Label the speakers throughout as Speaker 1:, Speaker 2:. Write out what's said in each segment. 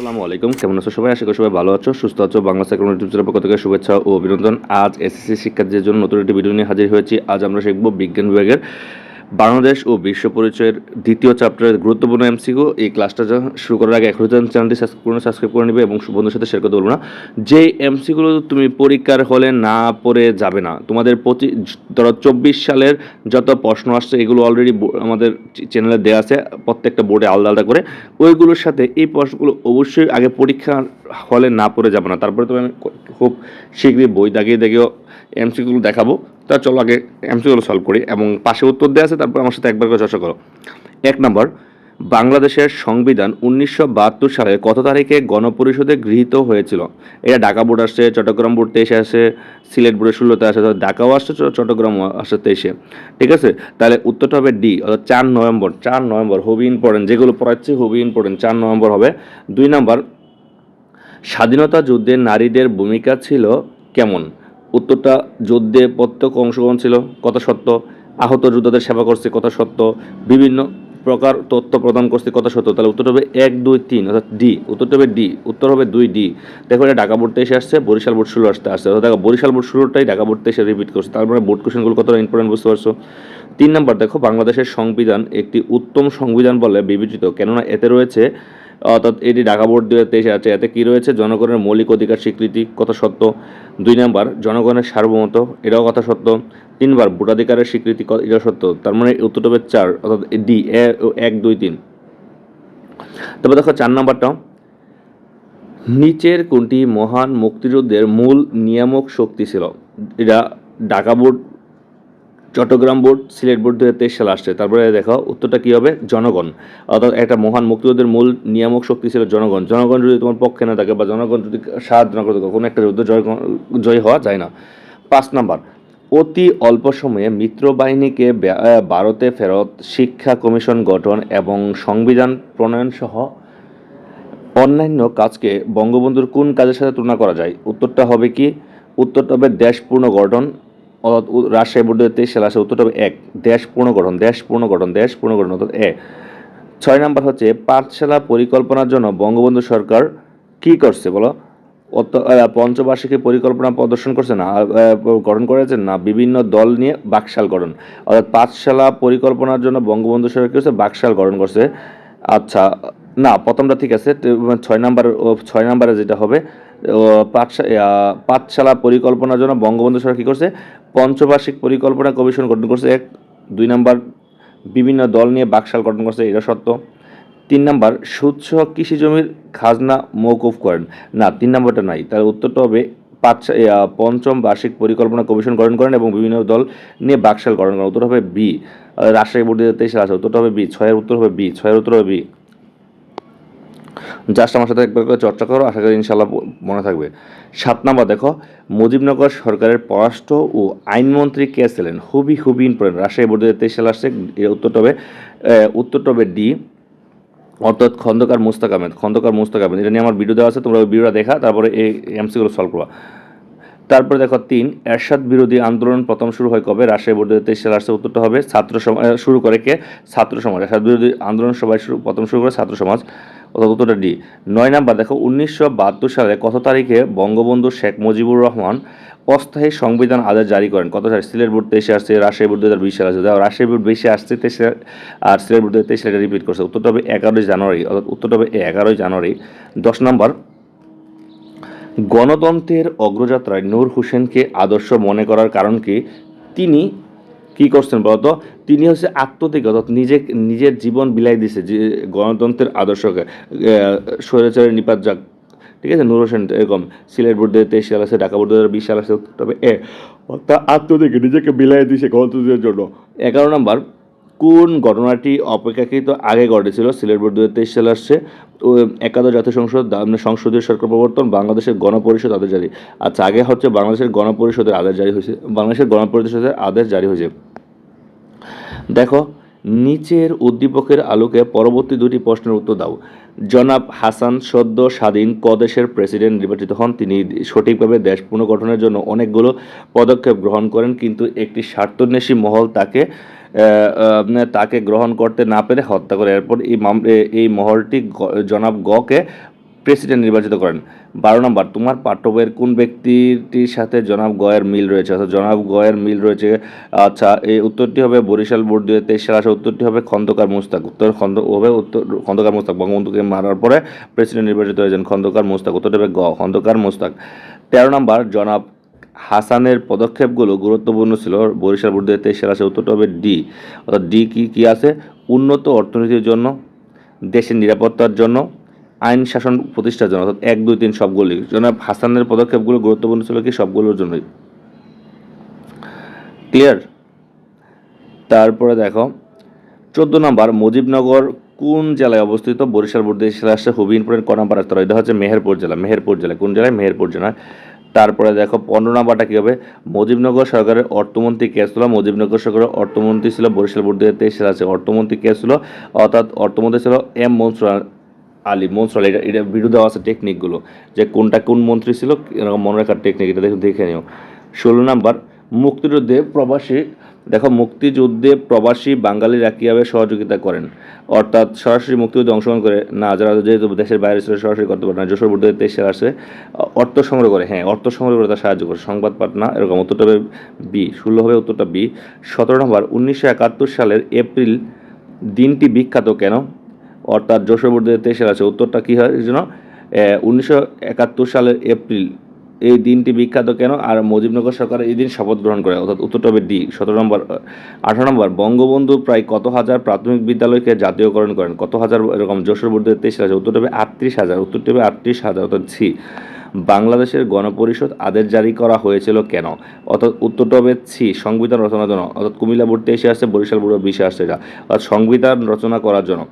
Speaker 1: আসসালামু আলাইকুম কেমন আছো সবাই আশা করি সবাই ভালো আছো সুস্থ আছো বাংলা সাইকেল ইউটিউব চ্যানেল পক্ষ থেকে শুভেচ্ছা ও অভিনন্দন আজ এসএসসি শিক্ষার্থীদের জন্য নতুন একটি ভিডিও নিয়ে হাজির হয়েছি আজ আমরা শিখব বিজ্ঞান বিভাগের বাংলাদেশ ও বিশ্ব পরিচয়ের দ্বিতীয় চ্যাপ্টারের গুরুত্বপূর্ণ এমসিকিউ এই ক্লাসটা শুরু করার আগে এখনো যদি চ্যানেলটি সাবস্ক্রাইব করে সাবস্ক্রাইব করে নেবে এবং বন্ধুর সাথে শেয়ার করতে বলবো না যে এমসিগুলো তুমি পরীক্ষার হলে না পড়ে যাবে না তোমাদের প্রতি ধরো চব্বিশ সালের যত প্রশ্ন আসছে এগুলো অলরেডি আমাদের চ্যানেলে দেওয়া আছে প্রত্যেকটা বোর্ডে আলাদা আলাদা করে ওইগুলোর সাথে এই প্রশ্নগুলো অবশ্যই আগে পরীক্ষা হলে না পড়ে যাবে না তারপরে তুমি আমি খুব শীঘ্রই বই দাগিয়ে দেখেও এমসিগুলো দেখাবো তা চলো আগে এমসিগুলো সলভ করি এবং পাশে উত্তর দেওয়া আছে তারপর আমার সাথে একবার করে চর্চা করো এক নম্বর বাংলাদেশের সংবিধান উনিশশো সালে কত তারিখে গণপরিষদে গৃহীত হয়েছিল এটা ঢাকা বোর্ড আসছে চট্টগ্রাম বোর্ড তেইশে আসে সিলেট বোর্ডে ষোলোতে আসে ঢাকাও আসছে চট্টগ্রাম আসছে তেইশে ঠিক আছে তাহলে উত্তরটা হবে ডি অর্থাৎ চার নভেম্বর চার নভেম্বর হবি ইম্পর্টেন্ট যেগুলো পড়াচ্ছি হবি ইম্পর্টেন্ট চার নভেম্বর হবে দুই নম্বর স্বাধীনতা যুদ্ধে নারীদের ভূমিকা ছিল কেমন উত্তরটা যুদ্ধে প্রত্যেক অংশগ্রহণ ছিল কত সত্য আহত যোদ্ধাদের সেবা করছে কত সত্য বিভিন্ন প্রকার তথ্য প্রদান করছে কথা সত্য তাহলে উত্তর হবে এক দুই তিন অর্থাৎ ডি উত্তরটা হবে ডি উত্তর হবে দুই ডি দেখো এটা ঢাকা বোর্ডটা এসে আসছে বরিশাল বোর্ড ষোলো আসতে আসছে অর্থাৎ দেখো বরিশাল বোর্ড ষোলোটাই ঢাকা বোর্ডতে এসে রিপিট করছে তারপরে বোর্ড কোয়েশনগুলো কতটা ইম্পর্টেন্ট বুঝতে পারছো তিন নম্বর দেখো বাংলাদেশের সংবিধান একটি উত্তম সংবিধান বলে বিবেচিত কেননা এতে রয়েছে অর্থাৎ এটি ঢাকা বোর্ড দু হাজার আছে এতে কী রয়েছে জনগণের মৌলিক অধিকার স্বীকৃতি কথা সত্য দুই নাম্বার জনগণের সার্বভৌমত এটাও কথা সত্য তিনবার ভোটাধিকারের স্বীকৃতি এটা সত্য তার মানে উত্তরটবে চার অর্থাৎ ডি এক দুই তিন তারপর দেখো চার নাম্বারটা নিচের কোনটি মহান মুক্তিযুদ্ধের মূল নিয়ামক শক্তি ছিল এটা Dhaka board Chittagong board Sylhet board দু হাজার সালে আসছে তারপরে দেখো উত্তরটা কী হবে জনগণ অর্থাৎ একটা মহান মুক্তিযুদ্ধের মূল নিয়ামক শক্তি ছিল জনগণ জনগণ যদি তোমার পক্ষে না থাকে বা জনগণ যদি সাহায্য না করতে কোনো একটা যুদ্ধ জয় জয় হওয়া যায় না পাঁচ নাম্বার অতি অল্প সময়ে মিত্র বাহিনীকে ভারতে ফেরত শিক্ষা কমিশন গঠন এবং সংবিধান প্রণয়ন সহ অন্যান্য কাজকে বঙ্গবন্ধুর কোন কাজের সাথে তুলনা করা যায় উত্তরটা হবে কি উত্তরটা হবে দেশপূর্ণ গঠন রাজশাহী বোর্ড দুই তেইশ সালে আসে উত্তরটা হবে এক দেশ পুনর্গঠন দেশ পুনর্গঠন দেশ পুনর্গঠন অর্থাৎ এক ছয় নাম্বার হচ্ছে পাঠশালা পরিকল্পনার জন্য বঙ্গবন্ধু সরকার কি করছে বলো পঞ্চবার্ষিকী পরিকল্পনা প্রদর্শন করছে না গঠন করেছে না বিভিন্ন দল নিয়ে বাকশাল গঠন অর্থাৎ পাঠশালা পরিকল্পনার জন্য বঙ্গবন্ধু সরকার কি হচ্ছে বাকশাল গঠন করছে আচ্ছা না প্রথমটা ঠিক আছে মানে ছয় নাম্বার ছয় নাম্বারে যেটা হবে পাঠশালা পরিকল্পনার জন্য বঙ্গবন্ধু সরকার কী করছে পঞ্চবার্ষিক পরিকল্পনা কমিশন গঠন করছে এক দুই নম্বর বিভিন্ন দল নিয়ে বাকশাল গঠন করছে এটা সত্য তিন নম্বর সুদসহ কৃষি জমির খাজনা মৌকুফ করেন না তিন নম্বরটা নাই তার উত্তরটা হবে পাঁচ পঞ্চম বার্ষিক পরিকল্পনা কমিশন গঠন করেন এবং বিভিন্ন দল নিয়ে বাকশাল গঠন করেন উত্তর হবে বি রাজশাহী বোর্ড তেইশে আসে উত্তরটা হবে বি ছয়ের উত্তর হবে বি ছয়ের উত্তর হবে বি জাস্ট আমার সাথে একবার করে চর্চা করো আশা করি ইনশাল্লাহ মনে থাকবে সাত নম্বর দেখো মুজিবনগর সরকারের পররাষ্ট্র ও আইনমন্ত্রী কে ছিলেন খুবই খুবই ইম্পর্টেন্ট রাজশাহী বোর্ডের তেইশ সাল আসছে উত্তরটা হবে ডি অর্থাৎ খন্দকার মুস্তাক আহমেদ খন্দকার মুস্তাক আহমেদ এটা নিয়ে আমার ভিডিও দেওয়া আছে তোমরা ওই ভিডিওটা দেখা তারপরে এই এমসিগুলো সলভ করবা তারপরে দেখো তিন এরশাদ বিরোধী আন্দোলন প্রথম শুরু হয় কবে রাজশাহী বোর্ডের তেইশ সাল আসছে উত্তরটা হবে ছাত্র সমাজ শুরু করে কে ছাত্র সমাজ এরশাদ বিরোধী আন্দোলন সবাই শুরু প্রথম শুরু করে ছাত্র সমাজ অর্থাৎ ডি নয় নাম্বার দেখো উনিশশো সালে কত তারিখে বঙ্গবন্ধু শেখ মুজিবুর রহমান অস্থায়ী সংবিধান আদেশ জারি করেন কত সালে সিলেট বোর্ড তেইশে আসছে রাশিয়া বোর্ড দু হাজার বিশ সালে আসছে দেখো বোর্ড বেশি আসছে তেইশে আর সিলেট বোর্ড তেইশে এটা রিপিট করছে উত্তরটা হবে এগারোই জানুয়ারি অর্থাৎ উত্তরটা হবে এগারোই জানুয়ারি দশ নম্বর গণতন্ত্রের অগ্রযাত্রায় নূর হোসেনকে আদর্শ মনে করার কারণ কি তিনি কি করছেন বলতো তিনি হচ্ছে আত্মত্যাগ অর্থাৎ নিজে নিজের জীবন বিলাই দিছে যে গণতন্ত্রের আদর্শকে স্বৈরাচারের নিপাত যাক ঠিক আছে নূর হোসেন এরকম সিলেট বোর্ড তেইশ সাল আছে ঢাকা বোর্ড বিশ সাল আছে তবে এ তা আত্মত্যাগে নিজেকে বিলাই দিছে গণতন্ত্রের জন্য এগারো নম্বর কোন ঘটনাটি অপেক্ষাকৃত আগে ঘটেছিল সিলেট বোর্ড দু তেইশ সালে আসছে একাদশ জাতীয় সংসদ মানে সংসদীয় সরকার প্রবর্তন বাংলাদেশের গণপরিষদ আদেশ জারি আচ্ছা আগে হচ্ছে বাংলাদেশের গণপরিষদের আদেশ জারি হয়েছে বাংলাদেশের গণপরিষদের আদেশ জারি হয়েছে দেখো নিচের উদ্দীপকের আলোকে পরবর্তী দুটি প্রশ্নের উত্তর দাও জনাব হাসান সদ্য স্বাধীন কদেশের প্রেসিডেন্ট নির্বাচিত হন তিনি সঠিকভাবে দেশ পুনর্গঠনের জন্য অনেকগুলো পদক্ষেপ গ্রহণ করেন কিন্তু একটি স্বার্থন্বেষী মহল তাকে তাকে গ্রহণ করতে না পেরে হত্যা করে এরপর এই এই মহলটি জনাব গকে প্রেসিডেন্ট নির্বাচিত করেন বারো নম্বর তোমার পাঠ্য কোন ব্যক্তিটির সাথে জনাব গয়ের মিল রয়েছে অর্থাৎ জনাব গয়ের মিল রয়েছে আচ্ছা এই উত্তরটি হবে বরিশাল বোর্ড দুই তেইশ সাল আসে উত্তরটি হবে খন্দকার মুস্তাক উত্তর খন্দ হবে উত্তর খন্দকার মুস্তাক বঙ্গবন্ধুকে মারার পরে প্রেসিডেন্ট নির্বাচিত হয়েছেন খন্দকার মুস্তাক উত্তরটি হবে গ খন্দকার মুস্তাক তেরো নম্বর জনাব হাসানের পদক্ষেপগুলো গুরুত্বপূর্ণ ছিল বরিশাল বোর্ডে তেইশ সেরা আছে উত্তরটা হবে ডি অর্থাৎ ডি কী কী আছে উন্নত অর্থনীতির জন্য দেশের নিরাপত্তার জন্য আইন শাসন প্রতিষ্ঠার জন্য অর্থাৎ এক দুই তিন সবগুলি জনাব হাসানের পদক্ষেপগুলো গুরুত্বপূর্ণ ছিল কি সবগুলোর জন্যই ক্লিয়ার তারপরে দেখো চোদ্দ নম্বর মুজিবনগর কোন জেলায় অবস্থিত বরিশাল বোর্ডে জেলা আসছে হুবিনপুরের ইম্পর্টেন্ট ক নম্বর আসতে এটা হচ্ছে মেহেরপুর জেলা মেহেরপুর জেলা কোন জেলায় মেহেরপুর জেলায় তারপরে দেখো পনেরো নাম্বারটা কী হবে মজিবনগর সরকারের অর্থমন্ত্রী কে ছিল মজিবনগর সরকারের অর্থমন্ত্রী ছিল বরিশাল বোর্ড দুই তেইশ আছে অর্থমন্ত্রী কে ছিল অর্থাৎ অর্থমন্ত্রী ছিল এম মনসুর আলী মনসুর এটা এটা বিরুদ্ধে আছে টেকনিকগুলো যে কোনটা কোন মন্ত্রী ছিল এরকম মনে রাখার টেকনিক এটা দেখে নিও ষোলো নাম্বার মুক্তিযুদ্ধে প্রবাসী দেখো মুক্তিযুদ্ধে প্রবাসী বাঙালিরা কীভাবে সহযোগিতা করেন অর্থাৎ সরাসরি মুক্তিযুদ্ধে অংশগ্রহণ করে না যারা যেহেতু দেশের বাইরে ছিল সরাসরি করতে পারে না যশোর বুদ্ধের তেইশ আসে অর্থ সংগ্রহ করে হ্যাঁ অর্থ সংগ্রহ করে তার সাহায্য করে সংবাদ পাঠ না এরকম উত্তরটা হবে বি ষোলো হবে উত্তরটা বি সতেরো নম্বর উনিশশো একাত্তর সালের এপ্রিল দিনটি বিখ্যাত কেন অর্থাৎ যশোর বুদ্ধের দেশের আসে আছে উত্তরটা কী হয় জন্য উনিশশো একাত্তর সালের এপ্রিল এই দিনটি বিখ্যাত কেন আর মুজিবনগর সরকার এই দিন শপথ গ্রহণ করে অর্থাৎ উত্তর টবে ডি সতেরো নম্বর আঠারো নম্বর বঙ্গবন্ধু প্রায় কত হাজার প্রাথমিক বিদ্যালয়কে জাতীয়করণ করেন কত হাজার এরকম যশোর বোর্ডে তেইশ হাজার উত্তর টবে আটত্রিশ হাজার উত্তর টবে আটত্রিশ হাজার অর্থাৎ ছি বাংলাদেশের গণপরিষদ আদেশ জারি করা হয়েছিল কেন অর্থাৎ উত্তর টবে ছি সংবিধান রচনার জন্য অর্থাৎ কুমিল্লা বোর্ড তেইশে আসছে বরিশাল বোর্ড বিশে আসছে এটা অর্থাৎ সংবিধান রচনা করার জন্য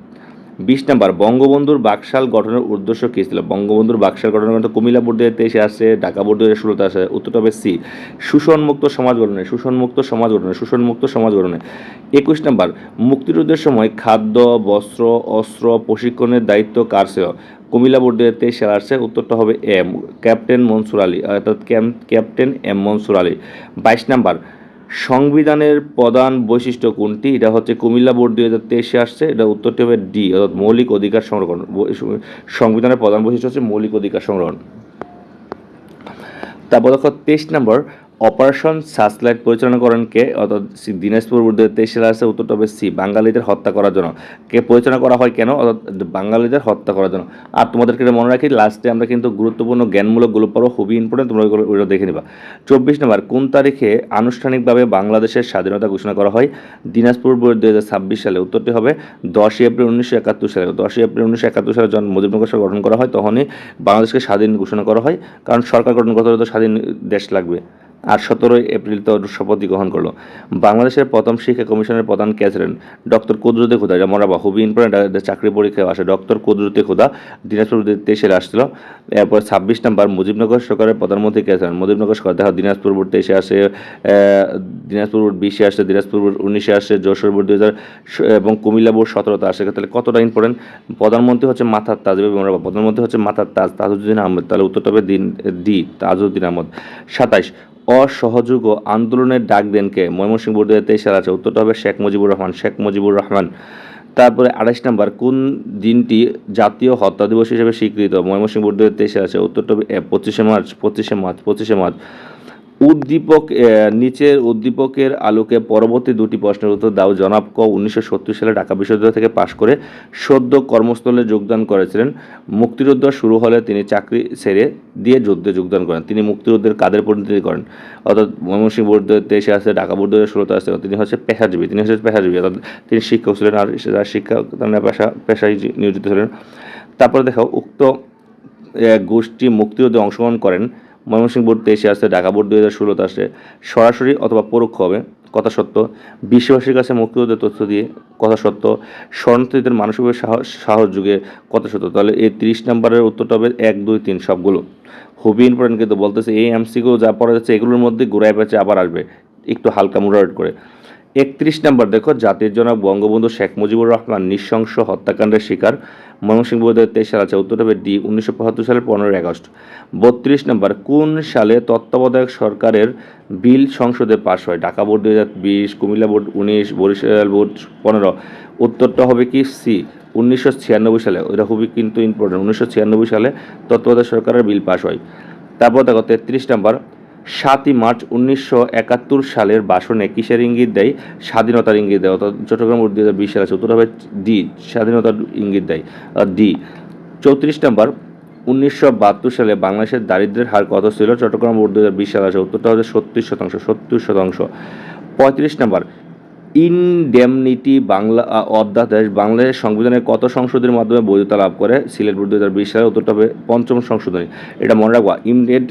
Speaker 1: বিশ নাম্বার বঙ্গবন্ধুর বাকশাল গঠনের উদ্দেশ্য কী ছিল বঙ্গবন্ধুর বাকশাল গঠনের মধ্যে কুমিল্লা বোর্ড দুই তেইশে আসছে ঢাকা বোর্ড দুই ষোলোতে আসে উত্তরটা হবে সি শোষণমুক্ত সমাজ গঠনে শোষণমুক্ত সমাজ গঠনে শোষণমুক্ত সমাজ গঠনে একুশ নাম্বার মুক্তিযুদ্ধের সময় খাদ্য বস্ত্র অস্ত্র প্রশিক্ষণের দায়িত্ব কার ছিল কুমিল্লা বোর্ড দুই তেইশে আসছে উত্তরটা হবে এম ক্যাপ্টেন মনসুর আলী অর্থাৎ ক্যাপ্টেন এম মনসুর আলী বাইশ নাম্বার সংবিধানের প্রধান বৈশিষ্ট্য কোনটি এটা হচ্ছে কুমিল্লা বোর্ড দুই হাজার তেইশে আসছে এটা উত্তরটি হবে ডি অর্থাৎ মৌলিক অধিকার সংরক্ষণ সংবিধানের প্রধান বৈশিষ্ট্য হচ্ছে মৌলিক অধিকার সংরক্ষণ তারপর দেখো তেইশ নম্বর অপারেশন সার্চলাইট পরিচালনা করেন কে অর্থাৎ দিনাজপুর বোর্ডের তেইশ সালে আসে উত্তরটা হবে সি বাঙালিদের হত্যা করার জন্য কে পরিচালনা করা হয় কেন অর্থাৎ বাঙালিদের হত্যা করার জন্য আর তোমাদেরকে মনে রাখি লাস্টে আমরা কিন্তু গুরুত্বপূর্ণ জ্ঞানমূলক গুলো পাবো খুবই ইম্পর্টেন্ট তোমরা ওইগুলো দেখে নেবা চব্বিশ নম্বর কোন তারিখে আনুষ্ঠানিকভাবে বাংলাদেশের স্বাধীনতা ঘোষণা করা হয় দিনাজপুর বোর্ড দু হাজার ছাব্বিশ সালে উত্তরটি হবে দশই এপ্রিল উনিশশো একাত্তর সালে দশই এপ্রিল উনিশশো একাত্তর সালে যখন মজিবনগর সরকার গঠন করা হয় তখনই বাংলাদেশকে স্বাধীন ঘোষণা করা হয় কারণ সরকার গঠন করতে হলে তো স্বাধীন দেশ লাগবে আর সতেরোই এপ্রিল তো শপথ গ্রহণ করলো বাংলাদেশের প্রথম শিক্ষা কমিশনের প্রধান কে ছিলেন ডক্টর কুদরতি খুদা এটা মনে রাখবা খুবই ইম্পর্টেন্ট চাকরি পরীক্ষায় আসে ডক্টর কুদরতি খুদা দিনাজপুর তেইশে আসছিল এরপর ছাব্বিশ নাম্বার মুজিবনগর সরকারের প্রধানমন্ত্রী কে ছিলেন মুজিবনগর সরকার দেখো দিনাজপুর বোর্ড তেইশে আসে দিনাজপুর বোর্ড বিশে আসে দিনাজপুর বোর্ড উনিশে আসে যশোর বোর্ড দুই হাজার এবং কুমিল্লা বোর্ড সতেরোতে আসে তাহলে কতটা ইম্পর্টেন্ট প্রধানমন্ত্রী হচ্ছে মাথার তাজ এবং প্রধানমন্ত্রী হচ্ছে মাথার তাজ তাজউদ্দিন আহমদ তাহলে উত্তরটা হবে দিন দি তাজউদ্দিন আহমদ সাতাইশ অসহযোগ আন্দোলনের ডাক দেন কে ময়মনসিংহ বোর্ডের তেইশ সাল আছে উত্তরটা হবে শেখ মুজিবুর রহমান শেখ মুজিবুর রহমান তারপরে আড়াইশ নাম্বার কোন দিনটি জাতীয় হত্যা দিবস হিসেবে স্বীকৃত ময়মনসিংহ তেইশ সাল আছে উত্তরটা পঁচিশে মার্চ পঁচিশে মার্চ পঁচিশে মার্চ উদ্দীপক নিচের উদ্দীপকের আলোকে পরবর্তী দুটি প্রশ্নের উত্তর দাও জনাব ক উনিশশো সালে ঢাকা বিশ্ববিদ্যালয় থেকে পাশ করে সদ্য কর্মস্থলে যোগদান করেছিলেন মুক্তিযুদ্ধ শুরু হলে তিনি চাকরি ছেড়ে দিয়ে যুদ্ধে যোগদান করেন তিনি মুক্তিযুদ্ধের কাদের পরিণতি করেন অর্থাৎ ময়মনসিংহ বোর্ড তেইশে আসে ঢাকা বোর্ড ষোলোতে আছে তিনি হচ্ছে পেশাজীবী তিনি হচ্ছে পেশাজীবী অর্থাৎ তিনি শিক্ষক ছিলেন আর শিক্ষা পেশা পেশায় নিয়োজিত ছিলেন তারপরে দেখো উক্ত গোষ্ঠী মুক্তিযুদ্ধে অংশগ্রহণ করেন ময়মনসিংহ বোর্ড তেইশে আসছে ঢাকা বোর্ড দুই হাজার ষোলোতে আসে সরাসরি অথবা পরোক্ষ হবে কথা সত্য বিশ্ববাসীর কাছে মুক্তিযুদ্ধের তথ্য দিয়ে কথা সত্য শরণার্থীদের মানসিক সাহস সাহস যুগে কথা সত্য তাহলে এই তিরিশ নম্বরের উত্তরটা হবে এক দুই তিন সবগুলো খুবই ইম্পর্টেন্ট কিন্তু বলতেছে এই এমসিগুলো যা পড়া যাচ্ছে এগুলোর মধ্যে ঘুরায় পেঁচে আবার আসবে একটু হালকা মোটারেট করে একত্রিশ নম্বর দেখো জাতির জনক বঙ্গবন্ধু শেখ মুজিবুর রহমান নৃশংস হত্যাকাণ্ডের শিকার ময়মনসিংহ বোর্ডের হাজার তেইশ সাল আছে উত্তর হবে ডি উনিশশো পঁচাত্তর সালের পনেরোই আগস্ট বত্রিশ নম্বর কোন সালে তত্ত্বাবধায়ক সরকারের বিল সংসদে পাশ হয় ঢাকা বোর্ড দু হাজার বিশ কুমিল্লা বোর্ড উনিশ বরিশাল বোর্ড পনেরো উত্তরটা হবে কি সি উনিশশো ছিয়ানব্বই সালে ওইটা খুবই কিন্তু ইম্পর্টেন্ট উনিশশো ছিয়ানব্বই সালে তত্ত্বাবধায়ক সরকারের বিল পাশ হয় তারপর দেখো তেত্রিশ নম্বর সাতই মার্চ উনিশশো একাত্তর সালের বাসনে কিসের ইঙ্গিত দেয় স্বাধীনতার ইঙ্গিত দেয় অর্থাৎ চট্টগ্রাম দুই হাজার বিশ সালে উত্তর হবে ডি স্বাধীনতার ইঙ্গিত দেয় ডি চৌত্রিশ নম্বর উনিশশো বাহাত্তর সালে বাংলাদেশের দারিদ্রের হার কত ছিল চট্টগ্রাম বোর্ড দুই হাজার বিশ সালে আছে উত্তরটা হচ্ছে সত্তর শতাংশ সত্তর শতাংশ পঁয়ত্রিশ নম্বর ইনডেমনিটি বাংলা অধ্যাদেশ বাংলাদেশ সংবিধানের কত সংশোধনের মাধ্যমে বৈধতা লাভ করে সিলেট বোর্ড দু হাজার বিশ সালের উত্তরটা হবে পঞ্চম সংশোধনী এটা মনে রাখবা ইমডেট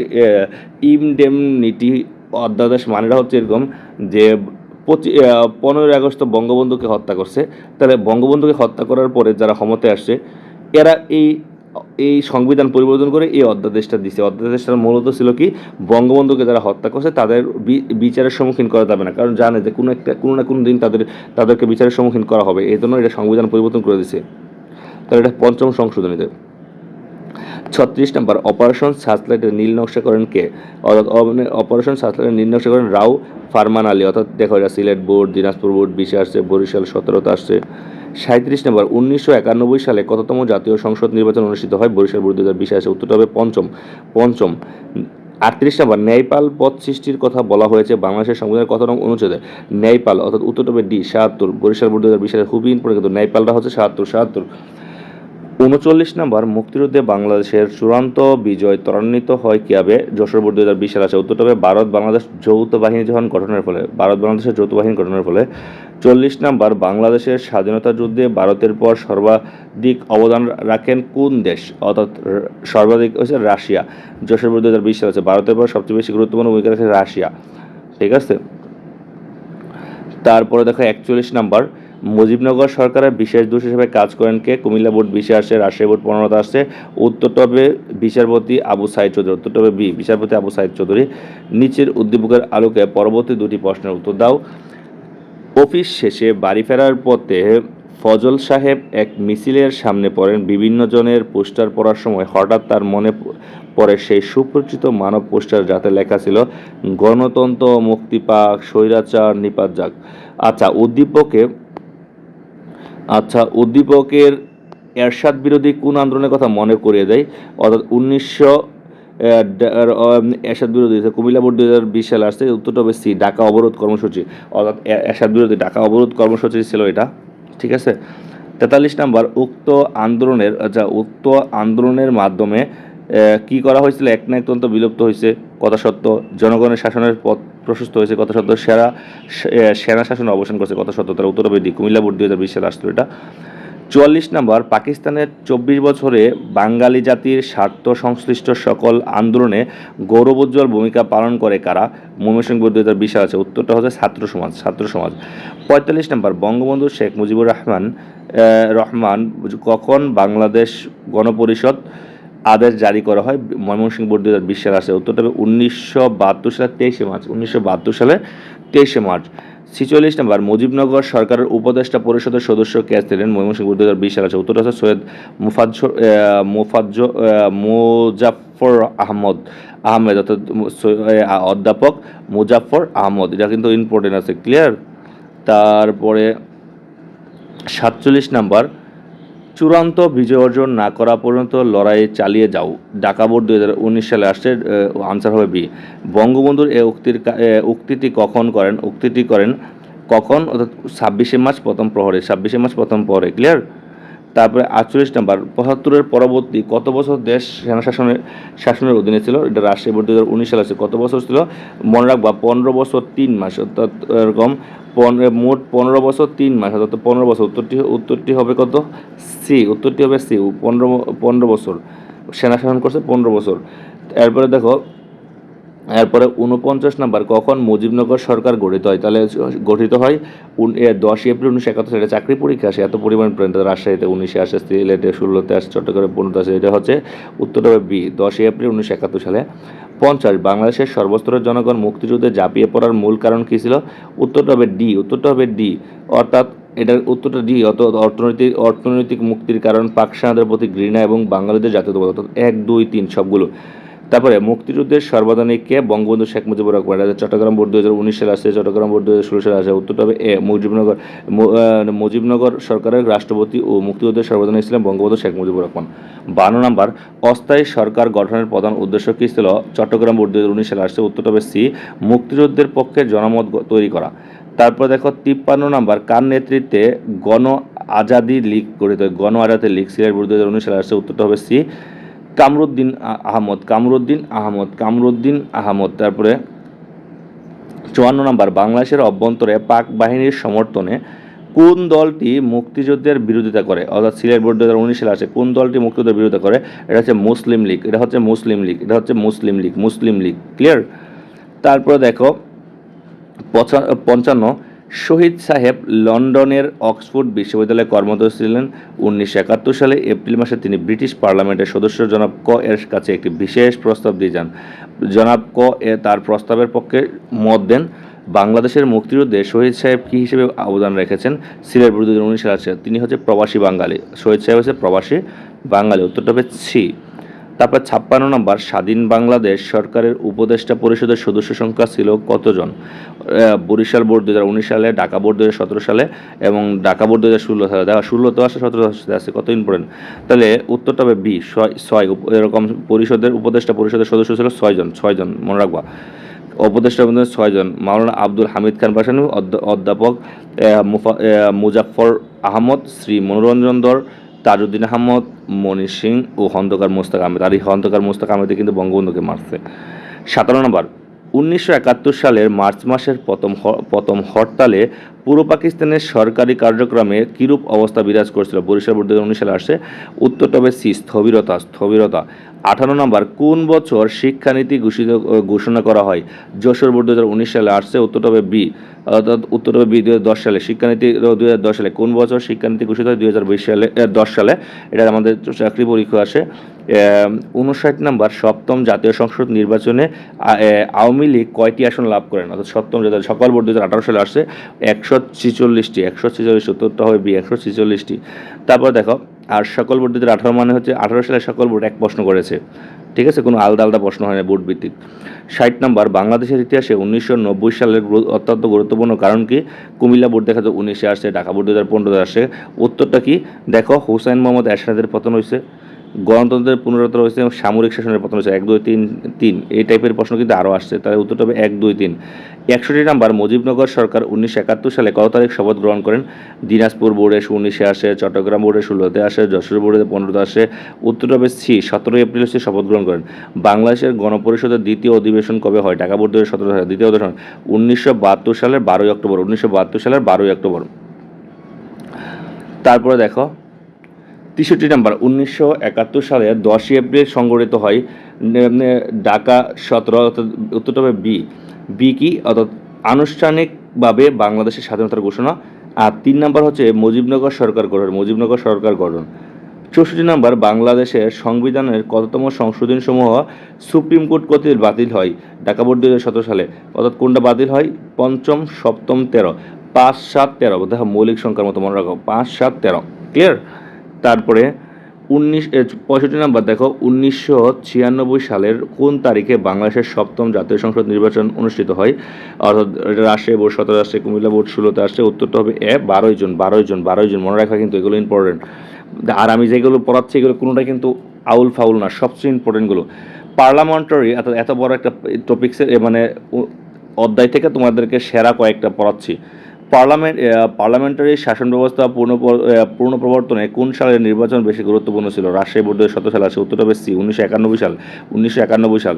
Speaker 1: ইমডেমনিটি অধ্যাদেশ মানেটা হচ্ছে এরকম যে পঁচিশ পনেরোই আগস্ট বঙ্গবন্ধুকে হত্যা করছে তাহলে বঙ্গবন্ধুকে হত্যা করার পরে যারা ক্ষমতায় আসছে এরা এই এই সংবিধান পরিবর্তন করে এই অধ্যাদেশটা দিছে অধ্যাদেশটা মূলত ছিল কি বঙ্গবন্ধুকে যারা হত্যা করছে তাদের বিচারের সম্মুখীন করা যাবে না কারণ জানে যে কোনো একটা কোনো না কোনো দিন তাদের তাদেরকে বিচারের সম্মুখীন করা হবে এই জন্য এটা সংবিধান পরিবর্তন করে দিছে তাহলে এটা পঞ্চম সংশোধনীতে ছত্রিশ নম্বর অপারেশন স্যাটেলাইটের নীল নকশা করেন কে অর্থাৎ মানে অপারেশন স্যাটেলাইটের নীল নকশা করেন রাও ফারমান আলী অর্থাৎ দেখো এটা সিলেট বোর্ড দিনাজপুর বোর্ড বিশে আসছে বরিশাল সতেরোতে আসছে সাঁত্রিশ নম্বর উনিশশো একানব্বই সালে কততম জাতীয় সংসদ নির্বাচন অনুষ্ঠিত হয় বরিশাল বোর্ড দু হাজার বিশে উত্তরটা হবে পঞ্চম পঞ্চম আটত্রিশ নম্বর ন্যায়পাল পদ সৃষ্টির কথা বলা হয়েছে বাংলাদেশের সংবিধানের কত রং অনুচ্ছেদে ন্যায়পাল অর্থাৎ উত্তর টবে ডি সাহাত্তর বরিশাল বোর্ড দু হাজার বিশে খুবই ইম্পর্টেন্ট কিন্তু ন্যায়পালটা হচ্ছে সাহাত্তর সাহাত্তর উনচল্লিশ নম্বর মুক্তিযুদ্ধে বাংলাদেশের চূড়ান্ত বিজয় ত্বরান্বিত হয় কীভাবে যশোর বোর্ড দু হাজার বিশ সালে আছে উত্তরটাবে ভারত বাংলাদেশ যৌথ বাহিনী যখন গঠনের ফলে ভারত বাংলাদেশের যৌথ বাহিনী গঠনের ফলে চল্লিশ নম্বর বাংলাদেশের স্বাধীনতা যুদ্ধে ভারতের পর সর্বাধিক অবদান রাখেন কোন দেশ অর্থাৎ সর্বাধিক হচ্ছে রাশিয়া যশোর বোর্ড দু হাজার বিশ সালে আছে ভারতের পর সবচেয়ে বেশি গুরুত্বপূর্ণ ভূমিকা রাখে রাশিয়া ঠিক আছে তারপরে দেখো একচল্লিশ নম্বর মুজিবনগর সরকারের বিশেষ দূষ হিসেবে কাজ করেন কে কুমিল্লা বোর্ড বিশে আসে রাজশাহী বোর্ড পনেরোতে আসছে উত্তর টবে বিচারপতি আবু সাইদ চৌধুরী উত্তর টবে বি বিচারপতি আবু সাইদ চৌধুরী নিচের উদ্দীপকের আলোকে পরবর্তী দুটি প্রশ্নের উত্তর দাও অফিস শেষে বাড়ি ফেরার পথে ফজল সাহেব এক মিছিলের সামনে পড়েন বিভিন্ন জনের পোস্টার পড়ার সময় হঠাৎ তার মনে পড়ে সেই সুপরিচিত মানব পোস্টার যাতে লেখা ছিল গণতন্ত্র মুক্তিপাক স্বৈরাচার নিপাত যাক আচ্ছা উদ্দীপকে আচ্ছা উদ্দীপকের এরশাদ বিরোধী কোন আন্দোলনের কথা মনে করিয়ে দেয় অর্থাৎ উনিশশো এরশাদ বিরোধী কুমিল্লা বোর্ড দু হাজার বিশ সালে আসছে উত্তরটা হবে সি ঢাকা অবরোধ কর্মসূচি অর্থাৎ এরশাদ বিরোধী ঢাকা অবরোধ কর্মসূচি ছিল এটা ঠিক আছে তেতাল্লিশ নাম্বার উক্ত আন্দোলনের আচ্ছা উক্ত আন্দোলনের মাধ্যমে কি করা হয়েছিল এক না তন্ত্র বিলুপ্ত হয়েছে কথা সত্য জনগণের শাসনের পথ প্রশস্ত হয়েছে কথা সত্য সেরা সেনা শাসন অবসান করেছে কথা সত্য তারা উত্তরবেদী কুমিল্লা বোর্ড দুই হাজার বিশ সালে আসছিল এটা চুয়াল্লিশ নম্বর পাকিস্তানের চব্বিশ বছরে বাঙালি জাতির স্বার্থ সংশ্লিষ্ট সকল আন্দোলনে গৌরবোজ্জ্বল ভূমিকা পালন করে কারা ময়মনসিংহ দু হাজার বিশ আছে উত্তরটা হচ্ছে ছাত্র সমাজ ছাত্র সমাজ পঁয়তাল্লিশ নম্বর বঙ্গবন্ধু শেখ মুজিবুর রহমান রহমান কখন বাংলাদেশ গণপরিষদ আদেশ জারি করা হয় ময়মনসিংহ বোর্ড দু হাজার বিশ সালে আসে উত্তরটা তবে উনিশশো বাহাত্তর সালে তেইশে মার্চ উনিশশো বাহাত্তর সালে তেইশে মার্চ ছিচল্লিশ নম্বর মুজিবনগর সরকারের উপদেষ্টা পরিষদের সদস্য কে ছিলেন ময়মনসিংহ দু হাজার বিশ সালে আছে উত্তর হচ্ছে সৈয়দ মুফাজ মুফাজ মুজাফর আহমদ আহমেদ অর্থাৎ অধ্যাপক মুজাফর আহমদ এটা কিন্তু ইম্পর্টেন্ট আছে ক্লিয়ার তারপরে সাতচল্লিশ নাম্বার চূড়ান্ত বিজয় অর্জন না করা পর্যন্ত লড়াই চালিয়ে যাও ডাকা বোর্ড দুই হাজার উনিশ সালে আসছে আনসার হবে বি বঙ্গবন্ধুর এ উক্তির উক্তিটি কখন করেন উক্তিটি করেন কখন অর্থাৎ ছাব্বিশে মাস প্রথম প্রহরে ছাব্বিশে মাস প্রথম প্রহরে ক্লিয়ার তারপরে আটচল্লিশ নাম্বার পঁচাত্তরের পরবর্তী কত বছর দেশ সেনা শাসনের শাসনের অধীনে ছিল এটা রাষ্ট্রীয় দু হাজার উনিশ সালে আছে কত বছর ছিল মনে রাখবা পনেরো বছর তিন মাস অর্থাৎ এরকম মোট পনেরো বছর তিন মাস অর্থাৎ পনেরো বছর উত্তরটি উত্তরটি হবে কত সি উত্তরটি হবে সি পনেরো পনেরো বছর সেনা শাসন করছে পনেরো বছর এরপরে দেখো এরপরে উনপঞ্চাশ নাম্বার কখন মুজিবনগর সরকার গঠিত হয় তাহলে গঠিত হয় দশ এপ্রিল উনিশশো একাত্তর সালে চাকরি পরীক্ষা আসে এত পরিমাণ রাজশাহীতে উনিশে আসে সিলেটে ষোলোতে আসে চট্টগ্রামে পনেরোতে আসে এটা হচ্ছে উত্তর হবে বি দশই এপ্রিল উনিশশো একাত্তর সালে পঞ্চাশ বাংলাদেশের সর্বস্তরের জনগণ মুক্তিযুদ্ধে ঝাঁপিয়ে পড়ার মূল কারণ কী ছিল উত্তরটা হবে ডি উত্তরটা হবে ডি অর্থাৎ এটার উত্তরটা ডি অত অর্থনৈতিক অর্থনৈতিক মুক্তির কারণ পাক প্রতি ঘৃণা এবং বাঙালিদের জাতীয়তাবাদ এক দুই তিন সবগুলো তারপরে মুক্তিযুদ্ধের কে বঙ্গবন্ধু শেখ মুজিবুর রহমান চট্টগ্রাম বোর্ড দু হাজার উনিশ সালে আসে চট্টগ্রাম বোর্ড দু হাজার ষোলো সালে আসে উত্তরটা হবে এ মুজিবনগর মুজিবনগর সরকারের রাষ্ট্রপতি ও মুক্তিযুদ্ধের সর্বাধানিক ছিলেন বঙ্গবন্ধু শেখ মুজিবুর রহমান বারো নম্বর অস্থায়ী সরকার গঠনের প্রধান উদ্দেশ্য কী ছিল চট্টগ্রাম বোর্ড দু হাজার উনিশ সালে আসছে উত্তরটা হবে সি মুক্তিযুদ্ধের পক্ষে জনমত তৈরি করা তারপর দেখো তিপ্পান্ন নাম্বার কার নেতৃত্বে গণ আজাদি লীগ গঠিত গণ আজাদি লীগ সিলেট বোর্ড দু হাজার উনিশ সালে আসছে উত্তরটা হবে সি কামরুদ্দিন আহমদ কামরুদ্দিন আহমদ কামরুদ্দিন আহমদ তারপরে চুয়ান্ন নম্বর বাংলাদেশের অভ্যন্তরে পাক বাহিনীর সমর্থনে কোন দলটি মুক্তিযুদ্ধের বিরোধিতা করে অর্থাৎ সিলেট বোর্ড দু হাজার উনিশ সালে আসে কোন দলটি মুক্তিযুদ্ধের বিরোধিতা করে এটা হচ্ছে মুসলিম লীগ এটা হচ্ছে মুসলিম লীগ এটা হচ্ছে মুসলিম লীগ মুসলিম লীগ ক্লিয়ার তারপরে দেখো পঞ্চান্ন শহীদ সাহেব লন্ডনের অক্সফোর্ড বিশ্ববিদ্যালয়ে কর্মরত ছিলেন উনিশশো একাত্তর সালে এপ্রিল মাসে তিনি ব্রিটিশ পার্লামেন্টের সদস্য জনাব ক এর কাছে একটি বিশেষ প্রস্তাব দিয়ে যান জনাব ক এ তার প্রস্তাবের পক্ষে মত দেন বাংলাদেশের মুক্তিযুদ্ধে শহীদ সাহেব কী হিসেবে অবদান রেখেছেন সিলেট বিরুদ্ধে উনিশ আছে তিনি হচ্ছে প্রবাসী বাঙালি শহীদ সাহেব হচ্ছে প্রবাসী বাঙালি উত্তরটা হবে তারপর ছাপ্পান্ন নম্বর স্বাধীন বাংলাদেশ সরকারের উপদেষ্টা পরিষদের সদস্য সংখ্যা ছিল কতজন বরিশাল বোর্ড দু সালে ঢাকা বোর্ড দু সালে এবং ঢাকা বোর্ড দু হাজার ষোলো সালে দেখা ষোলোতেও আসে সতেরো আসে কত ইম্পর্টেন্ট তাহলে উত্তরটা হবে বি ছয় ছয় এরকম পরিষদের উপদেষ্টা পরিষদের সদস্য ছিল ছয়জন ছয়জন মনে রাখবা উপদেষ্টা পরিষদের ছয়জন মাওলানা আব্দুল হামিদ খান পাশানু অধ্যাপক মুজাফর আহমদ শ্রী মনোরঞ্জন দর তাজউদ্দিন আহমদ মনি সিং ও খন্দকার মোস্তাক আহমেদ আর এই খন্দকার মোস্তাক আহমেদে কিন্তু বঙ্গবন্ধুকে মারছে সাতান্ন নম্বর উনিশশো সালের মার্চ মাসের প্রথম প্রথম হরতালে পূর্ব পাকিস্তানের সরকারি কার্যক্রমে কিরূপ অবস্থা বিরাজ করছিল বরিশাল বোর্ড দু সালে আসে উত্তর তবে সি স্থবিরতা স্থবিরতা আঠারো নম্বর কোন বছর শিক্ষানীতি ঘোষিত ঘোষণা করা হয় যশোর বোর্ড দু সালে আসছে উত্তর তবে বি অর্থাৎ উত্তর তবে বি দু সালে শিক্ষানীতি দু সালে কোন বছর শিক্ষানীতি ঘোষিত হয় দু সালে দশ সালে এটা আমাদের চাকরি পরীক্ষা আসে উনষাট নাম্বার সপ্তম জাতীয় সংসদ নির্বাচনে আওয়ামী লীগ কয়টি আসন লাভ করেন অর্থাৎ সপ্তম জাতীয় সকল বোর্ড দু হাজার আঠারো সালে আসছে একশো ছিচল্লিশটি একশো ছিচল্লিশ সত্তরটা হবে বি একশো ছিচল্লিশটি তারপর দেখো আর সকল বোর্ড দু আঠারো মানে হচ্ছে আঠারো সালে সকল বোর্ড এক প্রশ্ন করেছে ঠিক আছে কোনো আলাদা আলাদা প্রশ্ন হয় না বোর্ড ভিত্তিক ষাট নম্বর বাংলাদেশের ইতিহাসে উনিশশো নব্বই সালের অত্যন্ত গুরুত্বপূর্ণ কারণ কি কুমিল্লা বোর্ড দেখা যায় উনিশে আসছে ঢাকা বোর্ড দু হাজার পনেরোতে আসছে উত্তরটা কি দেখো হুসাইন মোহাম্মদ এরশাদের পতন হয়েছে গণতন্ত্রের পুনরুত্তর হয়েছে এবং সামরিক শাসনের পতন হয়েছে এক দুই তিন তিন এই টাইপের প্রশ্ন কিন্তু আরও আসছে তাহলে উত্তরটা হবে এক দুই তিন একষট্টি নাম্বার মুজিবনগর সরকার উনিশশো একাত্তর সালে কত তারিখ শপথ গ্রহণ করেন দিনাজপুর বোর্ডে উনিশে আসে চট্টগ্রাম বোর্ডে ষোলোতে আসে যশোর বোর্ডে পনেরোতে আসে উত্তরটা হবে সি সতেরোই এপ্রিল হচ্ছে শপথ গ্রহণ করেন বাংলাদেশের গণপরিষদের দ্বিতীয় অধিবেশন কবে হয় ঢাকা বোর্ড সতেরো সালে দ্বিতীয় অধিবেশন উনিশশো বাহাত্তর সালের বারোই অক্টোবর উনিশশো বাহাত্তর সালের বারোই অক্টোবর তারপরে দেখো তেষট্টি নাম্বার উনিশশো একাত্তর সালে দশই এপ্রিল সংগঠিত হয় ঢাকা সতেরো অর্থাৎ উত্তরটা বি বি কি অর্থাৎ আনুষ্ঠানিকভাবে বাংলাদেশের স্বাধীনতার ঘোষণা আর তিন নাম্বার হচ্ছে মুজিবনগর সরকার গঠন মুজিবনগর সরকার গঠন চৌষট্টি নম্বর বাংলাদেশের সংবিধানের কততম সংশোধন সমূহ সুপ্রিম কোর্ট কর্তৃক বাতিল হয় ঢাকা বোর্ড দুই সালে অর্থাৎ কোনটা বাতিল হয় পঞ্চম সপ্তম তেরো পাঁচ সাত তেরো দেখো মৌলিক সংখ্যার মতো মনে রাখো পাঁচ সাত তেরো ক্লিয়ার তারপরে উনিশ পঁয়ষট্টি নাম্বার দেখো উনিশশো ছিয়ানব্বই সালের কোন তারিখে বাংলাদেশের সপ্তম জাতীয় সংসদ নির্বাচন অনুষ্ঠিত হয় অর্থাৎ রাজশাহী বোর্ড সতেরো আসছে কুমিল্লা বোর্ড ষোলোতে আসছে উত্তরটা হবে এ বারোই জুন বারোই জুন বারোই জুন মনে রাখা কিন্তু এগুলো ইম্পর্টেন্ট আর আমি যেগুলো পড়াচ্ছি এগুলো কোনোটা কিন্তু আউল ফাউল না সবচেয়ে ইম্পর্টেন্টগুলো পার্লামেন্টারি অর্থাৎ এত বড় একটা টপিক্সের মানে অধ্যায় থেকে তোমাদেরকে সেরা কয়েকটা পড়াচ্ছি পার্লামেন্ট পার্লামেন্টারি শাসন ব্যবস্থা পূর্ণ প্রবর্তনে কোন সালের নির্বাচন বেশি গুরুত্বপূর্ণ ছিল রাজশাহী বোর্ডের শত সাল আছে উত্তর সি উনিশশো একানব্বই সাল উনিশশো একানব্বই সাল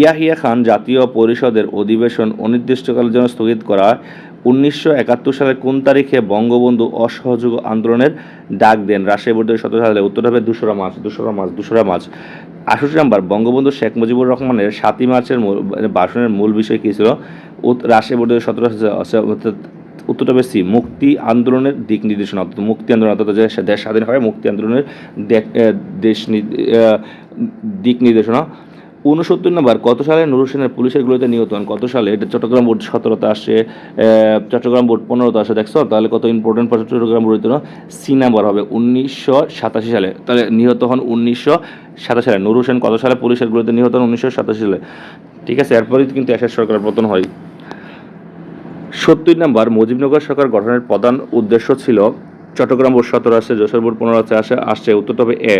Speaker 1: ইয়াহিয়া খান জাতীয় পরিষদের অধিবেশন অনির্দিষ্টকালের জন্য স্থগিত করা উনিশশো একাত্তর সালের কোন তারিখে বঙ্গবন্ধু অসহযোগ আন্দোলনের ডাক দেন রাজশাহী বোর্ডের শত সালে উত্তর হবে দুশোরা মার্চ দুশোরা মার্চ দুশোরা মার্চ আঠাশি নাম্বার বঙ্গবন্ধু শেখ মুজিবুর রহমানের সাতই মার্চের মানে ভাষণের মূল বিষয় কী ছিল রাজশাহী বোর্ডের সতেরো উত্তরটা বেশি মুক্তি আন্দোলনের দিক নির্দেশনা অর্থাৎ মুক্তি আন্দোলন অর্থাৎ দেশ স্বাধীন হয় মুক্তি আন্দোলনের দেশ দিক নির্দেশনা উনসত্তর নম্বর কত সালে নুরুল সেনের পুলিশের গুলোতে নিহত হন কত সালে এটা চট্টগ্রাম বোর্ড সতেরোতে আসে চট্টগ্রাম বোর্ড পনেরোতে আসে দেখছো তাহলে কত ইম্পর্টেন্ট পড়ছে চট্টগ্রাম বোর্ডের জন্য সি নাম্বার হবে উনিশশো সাতাশি সালে তাহলে নিহত হন উনিশশো সাতাশি সালে নুরুল সেন কত সালে পুলিশের গুলোতে নিহত হন উনিশশো সাতাশি সালে ঠিক আছে এরপরই কিন্তু এসআর সরকার পতন হয় সত্তর নম্বর মুজিবনগর সরকার গঠনের প্রধান উদ্দেশ্য ছিল চট্টগ্রাম বোর্ড সতেরো আসছে যশোরপুর পনেরো আসছে আসে আসছে উত্তর তবে এ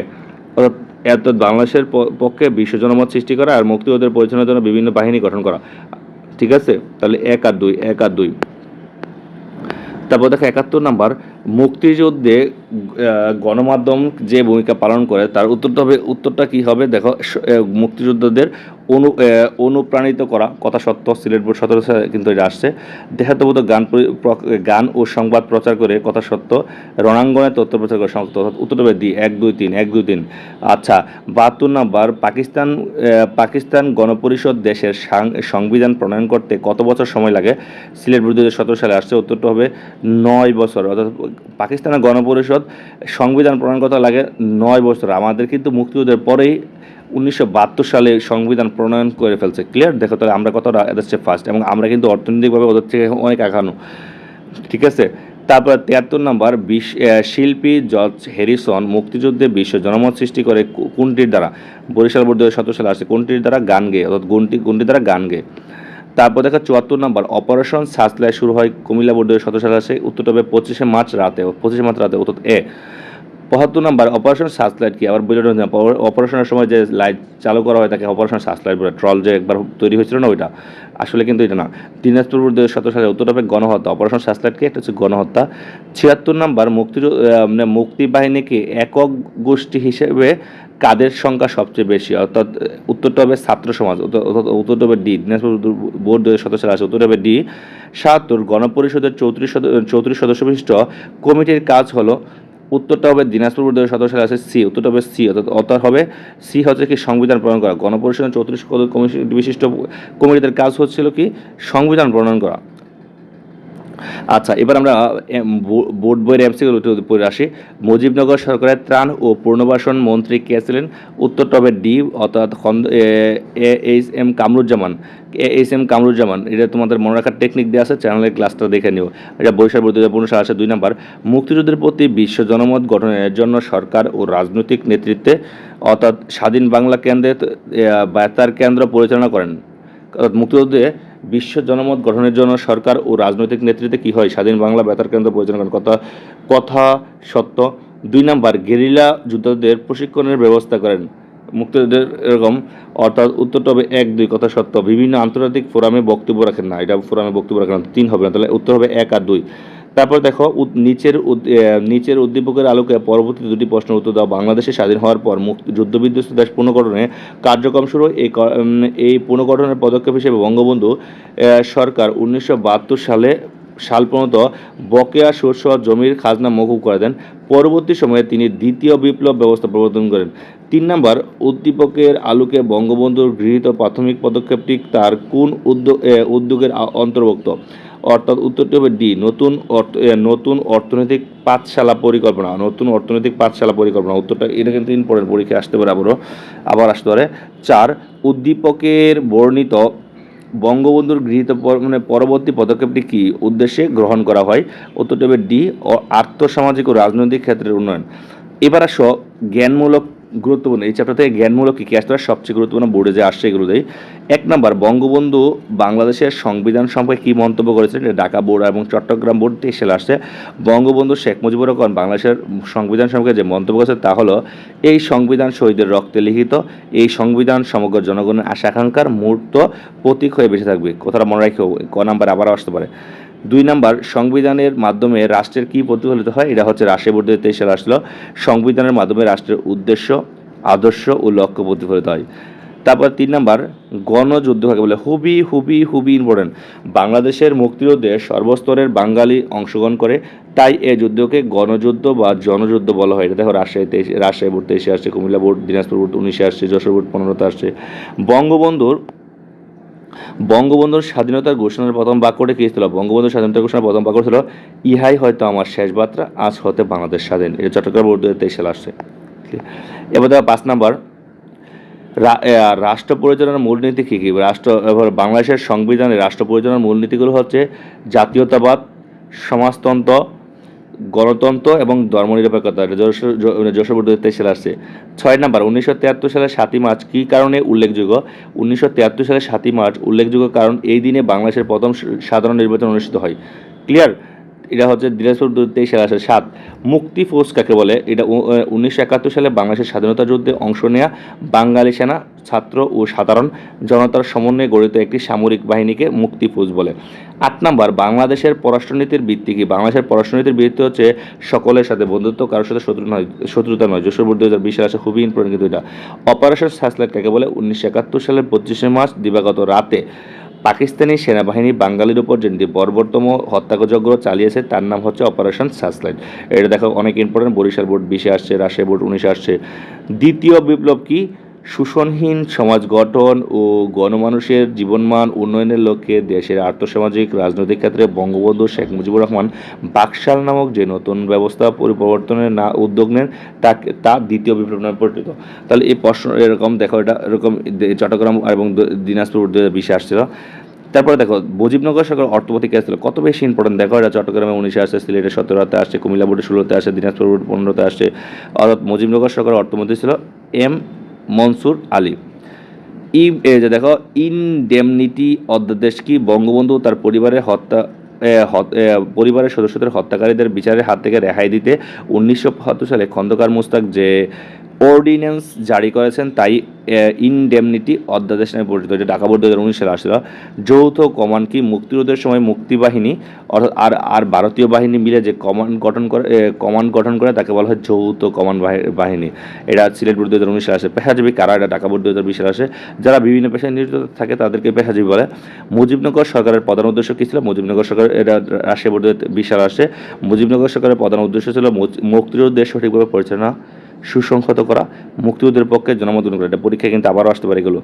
Speaker 1: অর্থাৎ অর্থাৎ বাংলাদেশের পক্ষে বিশ্ব জনমত সৃষ্টি করা আর মুক্তিযুদ্ধের পরিচালনার জন্য বিভিন্ন বাহিনী গঠন করা ঠিক আছে তাহলে এক আর দুই এক আর দুই তারপর দেখো একাত্তর নাম্বার মুক্তিযুদ্ধে গণমাধ্যম যে ভূমিকা পালন করে তার উত্তরটা হবে উত্তরটা কী হবে দেখো মুক্তিযোদ্ধাদের অনু অনুপ্রাণিত করা কথা সত্য সিলেট বোর্ড সতেরো কিন্তু এটা আসছে দেহাত্মবোধ গান গান ও সংবাদ প্রচার করে কথা সত্য রণাঙ্গনে তথ্য প্রচার করে সংস্থা অর্থাৎ হবে দি এক দুই তিন এক দুই তিন আচ্ছা বাহাত্তর নাম্বার পাকিস্তান পাকিস্তান গণপরিষদ দেশের সংবিধান প্রণয়ন করতে কত বছর সময় লাগে সিলেট বোর্ড দু সালে আসছে উত্তরটা হবে নয় বছর অর্থাৎ পাকিস্তানের গণপরিষদ অর্থাৎ সংবিধান প্রণয়ন করতে লাগে নয় বছর আমাদের কিন্তু মুক্তিযুদ্ধের পরেই উনিশশো সালে সংবিধান প্রণয়ন করে ফেলছে ক্লিয়ার দেখো তাহলে আমরা কতটা এদেশে ফার্স্ট এবং আমরা কিন্তু অর্থনৈতিকভাবে ওদের থেকে অনেক আঘানো ঠিক আছে তারপর তিয়াত্তর নম্বর বিশ শিল্পী জর্জ হ্যারিসন মুক্তিযুদ্ধে বিশ্ব জনমত সৃষ্টি করে কোনটির দ্বারা বরিশাল বোর্ড সতেরো সালে আসে কোনটির দ্বারা গান গেয়ে অর্থাৎ গুনটি গুনটির দ্বারা গান গেয়ে তারপর দেখা চুয়াত্তর নম্বর অপারেশন সাসলাই শুরু হয় কুমিল্লা বোর্ডের সতেরো সালে উত্তর তবে পঁচিশে মার্চ রাতে পঁচিশে মার্চ রাতে উত্তর এ পঁচাত্তর নম্বর অপারেশন সাসলাইট কি আবার বুলেটন অপারেশনের সময় যে লাইট চালু করা হয় তাকে অপারেশন সাসলাইট বলে ট্রল যে একবার তৈরি হয়েছিল না ওইটা আসলে কিন্তু এটা না দিনাজপুর দুই সতেরো সালে উত্তরপে গণহত্যা অপারেশন কি এটা হচ্ছে গণহত্যা ছিয়াত্তর নম্বর মুক্তি মানে মুক্তি বাহিনীকে একক গোষ্ঠী হিসেবে কাদের সংখ্যা সবচেয়ে বেশি অর্থাৎ উত্তরটা হবে ছাত্র সমাজ উত্তরটা হবে ডি দিনাজপুর বোর্ড দুই সদস্য আছে উত্তরটা হবে ডি সাহাত্তর গণপরিষদের চৌত্রিশ চৌত্রিশ সদস্য বিশিষ্ট কমিটির কাজ হলো উত্তরটা হবে দিনাজপুর বোর্ডের সদস্য আছে সি উত্তরটা হবে সি অর্থাৎ অর্থাৎ হবে সি হচ্ছে কি সংবিধান প্রণয়ন করা গণপরিষদের চৌত্রিশ কমিটি বিশিষ্ট কমিটিদের কাজ হচ্ছিল কি সংবিধান প্রণয়ন করা আচ্ছা এবার আমরা বোর্ড বইয়ের এমসিগুলো পড়ে আসি মুজিবনগর সরকারের ত্রাণ ও পুনর্বাসন মন্ত্রী কে ছিলেন উত্তর টবে ডি অর্থাৎ খন্দ H M Kamruzzaman H M Kamruzzaman এটা তোমাদের মনে রাখার টেকনিক দেওয়া আছে চ্যানেলের ক্লাসটা দেখে নিও এটা বৈশাখ দু হাজার পনেরো আসে দুই নম্বর মুক্তিযুদ্ধের প্রতি বিশ্ব জনমত গঠনের জন্য সরকার ও রাজনৈতিক নেতৃত্বে অর্থাৎ স্বাধীন বাংলা কেন্দ্রে বায়তার কেন্দ্র পরিচালনা করেন অর্থাৎ মুক্তিযুদ্ধে বিশ্ব জনমত গঠনের জন্য সরকার ও রাজনৈতিক নেতৃত্বে কী হয় স্বাধীন বাংলা বেতার কেন্দ্র পরিচালনা কথা কথা সত্য দুই নাম্বার গেরিলা যুদ্ধদের প্রশিক্ষণের ব্যবস্থা করেন মুক্তিযুদ্ধের এরকম অর্থাৎ উত্তরটা হবে এক দুই কথা সত্য বিভিন্ন আন্তর্জাতিক ফোরামে বক্তব্য রাখেন না এটা ফোরামে বক্তব্য রাখেন তিন হবে না তাহলে উত্তর হবে এক আর দুই তারপর দেখো নিচের নিচের উদ্দীপকের আলোকে পরবর্তী দুটি প্রশ্নের উত্তর দাও বাংলাদেশে স্বাধীন হওয়ার পর যুদ্ধবিধ্বস্ত দেশ পুনর্গঠনে কার্যক্রম শুরু এই এই পুনর্গঠনের পদক্ষেপ হিসেবে বঙ্গবন্ধু সরকার উনিশশো সালে সাল পর্যন্ত বকেয়া শস্য জমির খাজনা মকুব করে দেন পরবর্তী সময়ে তিনি দ্বিতীয় বিপ্লব ব্যবস্থা প্রবর্তন করেন তিন নম্বর উদ্দীপকের আলোকে বঙ্গবন্ধুর গৃহীত প্রাথমিক পদক্ষেপটি তার কোন উদ্যোগ উদ্যোগের অন্তর্ভুক্ত অর্থাৎ উত্তরটি হবে ডি নতুন নতুন অর্থনৈতিক পাঠশালা পরিকল্পনা নতুন অর্থনৈতিক পাঠশালা পরিকল্পনা উত্তরটা এটা কিন্তু ইম্পর্টেন্ট পরীক্ষায় আসতে পারে আবারও আবার আসতে পারে চার উদ্দীপকের বর্ণিত বঙ্গবন্ধুর গৃহীত মানে পরবর্তী পদক্ষেপটি কী উদ্দেশ্যে গ্রহণ করা হয় উত্তর ডি আর্থসামাজিক ও রাজনৈতিক ক্ষেত্রের উন্নয়ন এবার আসো জ্ঞানমূলক গুরুত্বপূর্ণ এই চ্যাপ্টার থেকে জ্ঞানমূলক কী কী আসতে পারে সবচেয়ে গুরুত্বপূর্ণ বোর্ডে যে আসছে এগুলোতেই এক নম্বর বঙ্গবন্ধু বাংলাদেশের সংবিধান সম্পর্কে কী মন্তব্য করেছিলেন ঢাকা বোর্ড এবং চট্টগ্রাম বোর্ড এসে আসছে বঙ্গবন্ধু শেখ মুজিবুর রহমান বাংলাদেশের সংবিধান সম্পর্কে যে মন্তব্য করেছে তা হলো এই সংবিধান শহীদের রক্তে লিখিত এই সংবিধান সমগ্র জনগণের আশা আকাঙ্ক্ষার মুহূর্ত প্রতীক হয়ে বেঁচে থাকবে কথাটা মনে রাখি ক নাম্বার আবারও আসতে পারে দুই নাম্বার সংবিধানের মাধ্যমে রাষ্ট্রের কী প্রতিফলিত হয় এটা হচ্ছে রাষ্ট্রের বর্ধিত তেইশ সালে আসলো সংবিধানের মাধ্যমে রাষ্ট্রের উদ্দেশ্য আদর্শ ও লক্ষ্য প্রতিফলিত হয় তারপর তিন নাম্বার গণযুদ্ধ কাকে বলে খুবই খুবই খুবই ইম্পর্টেন্ট বাংলাদেশের মুক্তিযুদ্ধে সর্বস্তরের বাঙালি অংশগ্রহণ করে তাই এ যুদ্ধকে গণযুদ্ধ বা জনযুদ্ধ বলা হয় এটা দেখো রাজশাহী তেইশ রাজশাহী বোর্ড তেইশে আসছে কুমিল্লা বোর্ড দিনাজপুর বোর্ড উনিশে আসছে যশোর বোর্ড পনেরোতে আসছে বঙ্গবন্ধুর বঙ্গবন্ধুর স্বাধীনতার ঘোষণার প্রথম বাক্যটা কী ছিল বঙ্গবন্ধুর স্বাধীনতার ঘোষণার প্রথম বাক্য ছিল ইহাই হয়তো আমার শেষ বার্তা আজ হতে বাংলাদেশ স্বাধীন এটা চট্টগ্রাম বোর্ড তেইশ সালে আসছে এবার দেখা পাঁচ নাম্বার রাষ্ট্র পরিচালনার মূলনীতি কী কী রাষ্ট্র বাংলাদেশের সংবিধানে রাষ্ট্র পরিচালনার মূলনীতিগুলো হচ্ছে জাতীয়তাবাদ সমাজতন্ত্র গণতন্ত্র এবং ধর্মনিরপেক্ষতা যশোর দুই সালে আসছে ছয় নাম্বার উনিশশো তিয়াত্তর সালে সাতই মার্চ কী কারণে উল্লেখযোগ্য উনিশশো তিয়াত্তর সালে সাতই মার্চ উল্লেখযোগ্য কারণ এই দিনে বাংলাদেশের প্রথম সাধারণ নির্বাচন অনুষ্ঠিত হয় ক্লিয়ার এটা হচ্ছে দিনাজপুর যুদ্ধে সেরা আসে সাত মুক্তি ফোর্স কাকে বলে এটা উনিশশো একাত্তর সালে বাংলাদেশের স্বাধীনতা যুদ্ধে অংশ নেয়া বাঙালি সেনা ছাত্র ও সাধারণ জনতার সমন্বয়ে গঠিত একটি সামরিক বাহিনীকে মুক্তি ফৌজ বলে আট নাম্বার বাংলাদেশের পররাষ্ট্রনীতির ভিত্তি কি বাংলাদেশের পররাষ্ট্রনীতির ভিত্তি হচ্ছে সকলের সাথে বন্ধুত্ব কারোর সাথে শত্রু নয় শত্রুতা নয় যশোরপুর দু হাজার বিশ সালে খুবই ইম্পর্টেন্ট কিন্তু এটা অপারেশন স্যাসলাইট কাকে বলে উনিশশো একাত্তর সালের পঁচিশে মার্চ দিবাগত রাতে পাকিস্তানি সেনাবাহিনী বাঙালির উপর যে বর্বরতম হত্যাকযজ্ঞ চালিয়েছে তার নাম হচ্ছে অপারেশন সাসলাইট এটা দেখো অনেক ইম্পর্টেন্ট বরিশাল বোর্ড বিশে আসছে রাশিয়া বোর্ড উনিশে আসছে দ্বিতীয় বিপ্লব কি শোষণহীন সমাজ গঠন ও গণমানুষের জীবনমান উন্নয়নের লক্ষ্যে দেশের আর্থসামাজিক রাজনৈতিক ক্ষেত্রে বঙ্গবন্ধু শেখ মুজিবুর রহমান বাকশাল নামক যে নতুন ব্যবস্থা পরিবর্তনের না উদ্যোগ নেন তাকে তা দ্বিতীয় বিপ্লব নামে পরিচিত তাহলে এই প্রশ্ন এরকম দেখো এটা এরকম চট্টগ্রাম এবং দিনাজপুর দু হাজার বিশে আসছিল তারপরে দেখো বজিবনগর সরকার অর্থপতি কে আসছিল কত বেশি ইম্পর্টেন্ট দেখো এটা চট্টগ্রামে উনিশে আসছে সিলেটে সতেরোতে আসছে কুমিল্লা বোর্ডে ষোলোতে আসছে দিনাজপুর বোর্ড পনেরোতে আসছে অর্থাৎ মুজিবনগর সরকার অর্থমন্ত্রী ছিল এম মনসুর আলী ই দেখো ইনডেমনিটি অধ্যাদেশ কি বঙ্গবন্ধু তার পরিবারের হত্যা পরিবারের সদস্যদের হত্যাকারীদের বিচারের হাত থেকে রেহাই দিতে উনিশশো সালে খন্দকার মুস্তাক যে অর্ডিন্যান্স জারি করেছেন তাই ইনডেমনিটি অধ্যাদেশ নামে পরিচিত এটা ঢাকা বোর্ড দু হাজার উনিশ সালে যৌথ কমান্ড কি মুক্তিযুদ্ধের সময় মুক্তিবাহিনী অর্থাৎ আর আর ভারতীয় বাহিনী মিলে যে কমান্ড গঠন করে কমান্ড গঠন করে তাকে বলা হয় যৌথ কমান্ড বাহিনী এটা সিলেট বোর্ড দু হাজার উনিশ সালে আসে পেশাজীবী কারা এটা ঢাকা বোর্ড দু হাজার বিশ সালে আসে যারা বিভিন্ন পেশায় নিয়োজিত থাকে তাদেরকে পেশাজীবী বলে মুজিবনগর সরকারের প্রধান উদ্দেশ্য কী ছিল মুজিবনগর সরকার এটা রাশিয়া বোর্ড দু হাজার বিশ সালে আসে মুজিবনগর সরকারের প্রধান উদ্দেশ্য ছিল মুক্তিযুদ্ধের সঠিকভাবে পরিচালনা সুসংহত করা মুক্তিযুদ্ধের পক্ষে জনমত গ্রহণ করা এটা পরীক্ষায় কিন্তু আবারও আসতে পারে এগুলো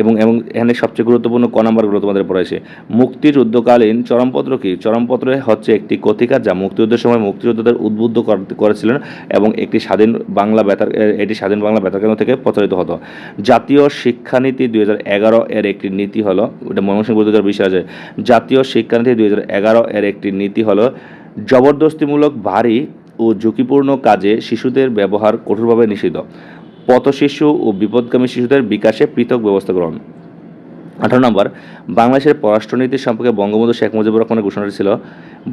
Speaker 1: এবং এবং এখানে সবচেয়ে গুরুত্বপূর্ণ ক নাম্বারগুলো তোমাদের পড়েছে মুক্তির যুদ্ধকালীন চরমপত্র কি চরমপত্র হচ্ছে একটি কথিকার যা মুক্তিযুদ্ধের সময় মুক্তিযোদ্ধাদের উদ্বুদ্ধ করেছিলেন এবং একটি স্বাধীন বাংলা বেতার এটি স্বাধীন বাংলা বেতার কেন্দ্র থেকে প্রচারিত হতো জাতীয় শিক্ষানীতি দুই এর একটি নীতি হলো এটা মনমোহন দু হাজার বিশ জাতীয় শিক্ষানীতি দুই এর একটি নীতি হলো জবরদস্তিমূলক ভারী ও ঝুঁকিপূর্ণ কাজে শিশুদের ব্যবহার কঠোরভাবে নিষিদ্ধ পথশিশু ও বিপদগামী শিশুদের বিকাশে পৃথক ব্যবস্থা গ্রহণ আঠারো নম্বর বাংলাদেশের পররাষ্ট্রনীতি সম্পর্কে বঙ্গবন্ধু শেখ মুজিবুর রহমানের ঘোষণা ছিল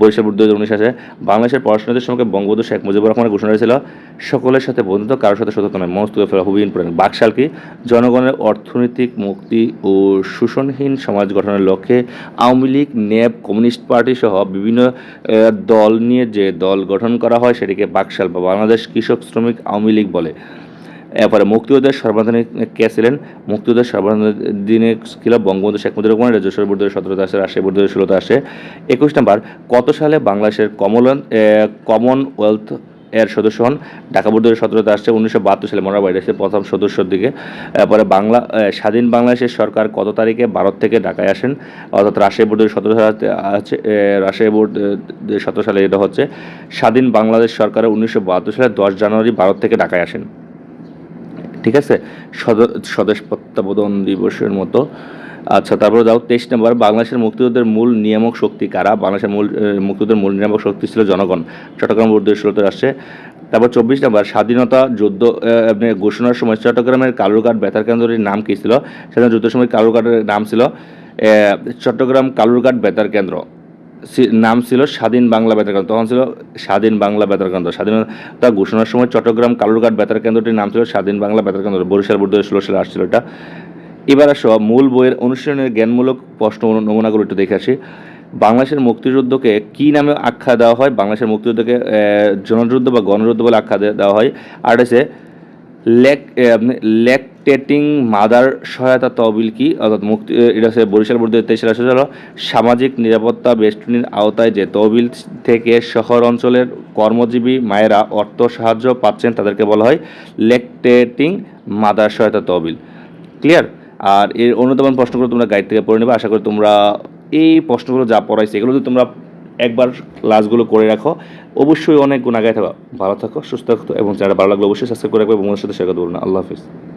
Speaker 1: বৈশাখ দু হাজার উনিশ আছে বাংলাদেশের পড়াশোনাদের সঙ্গে বঙ্গবন্ধু শেখ মুজিবুর রহমানের ঘোষণা হয়েছিল সকলের সাথে বন্ধুত্ব কারোর সাথে সততা নয় মস্ত ফেলা খুবই ইম্পর্টেন্ট বাকশাল কি জনগণের অর্থনৈতিক মুক্তি ও শোষণহীন সমাজ গঠনের লক্ষ্যে আওয়ামী লীগ নেব কমিউনিস্ট পার্টি সহ বিভিন্ন দল নিয়ে যে দল গঠন করা হয় সেটিকে বাকশাল বা বাংলাদেশ কৃষক শ্রমিক আওয়ামী লীগ বলে এরপরে মুক্তিযোদ্ধার সর্বাধিনে কে ছিলেন মুক্তিযোদ্ধার দিনে ছিল বঙ্গবন্ধু শেখ মুজিবুর রহমান রাজ্য বোর্ডের সতেরোতে আসে রাশিয়া বোর্ডের ষোলোতে আসে একুশ নম্বর কত সালে বাংলাদেশের কমলন কমনওয়েলথ এর সদস্য হন ঢাকা বোর্ডের সতেরোতে আসছে উনিশশো বাহাত্তর সালে মনোহর বাইরে প্রথম সদস্যর দিকে এরপরে বাংলা স্বাধীন বাংলাদেশের সরকার কত তারিখে ভারত থেকে ঢাকায় আসেন অর্থাৎ রাশিয়া বোর্ডের সতেরো সালে আছে রাশিয়া বোর্ড সতেরো সালে এটা হচ্ছে স্বাধীন বাংলাদেশ সরকারের উনিশশো বাহাত্তর সালে দশ জানুয়ারি ভারত থেকে ঢাকায় আসেন ঠিক আছে স্বদেশ প্রত্যাবোধন দিবসের মতো আচ্ছা তারপরে যাও তেইশ নম্বর বাংলাদেশের মুক্তিযুদ্ধের মূল নিয়ামক শক্তি কারা বাংলাদেশের মূল মুক্তিযুদ্ধের মূল নিয়ামক শক্তি ছিল জনগণ চট্টগ্রাম উদ্দেশ্যতে আসছে তারপর চব্বিশ নম্বর স্বাধীনতা যুদ্ধ ঘোষণার সময় চট্টগ্রামের কালুরঘাট বেতার কেন্দ্রের নাম কী ছিল স্বাধীনতা যুদ্ধের সময় কালুরঘাটের নাম ছিল চট্টগ্রাম কালুরঘাট বেতার কেন্দ্র নাম ছিল স্বাধীন বাংলা বেতার কেন্দ্র তখন ছিল স্বাধীন বাংলা বেতার কেন্দ্র স্বাধীনতা ঘোষণার সময় চট্টগ্রাম কালুরঘাট বেতার কেন্দ্রটির নাম ছিল স্বাধীন বাংলা বেতার কেন্দ্র বরিশাল বুদ্ধ ষোলো সালে আসছিল এটা এবার আসো মূল বইয়ের অনুশীলনের জ্ঞানমূলক প্রশ্ন নমুনাগুলো একটু দেখে আসি বাংলাদেশের মুক্তিযুদ্ধকে কী নামে আখ্যা দেওয়া হয় বাংলাদেশের মুক্তিযুদ্ধকে জনযুদ্ধ বা গণযুদ্ধ বলে আখ্যা দেওয়া হয় আর আছে লেক লেক টেটিং মাদার সহায়তা তহবিল কি অর্থাৎ মুক্তি এটা হচ্ছে বরিশাল বোর্ডের তেইশ আসলে সামাজিক নিরাপত্তা বেষ্টনীর আওতায় যে তহবিল থেকে শহর অঞ্চলের কর্মজীবী মায়েরা অর্থ সাহায্য পাচ্ছেন তাদেরকে বলা হয় লেকটেটিং মাদার সহায়তা তহবিল ক্লিয়ার আর এর অন্যতম প্রশ্নগুলো তোমরা গাইড থেকে পড়ে নেবে আশা করি তোমরা এই প্রশ্নগুলো যা পড়াইছে এগুলো যদি তোমরা একবার ক্লাসগুলো করে রাখো অবশ্যই অনেক গুণাগায় থাকো ভালো থাকো সুস্থ থাকো এবং যারা ভালো লাগলো অবশ্যই সাবস্ক্রাইব করে রাখবে এবং সাথে শেয়ার করতে না আল্লাহ হাফিজ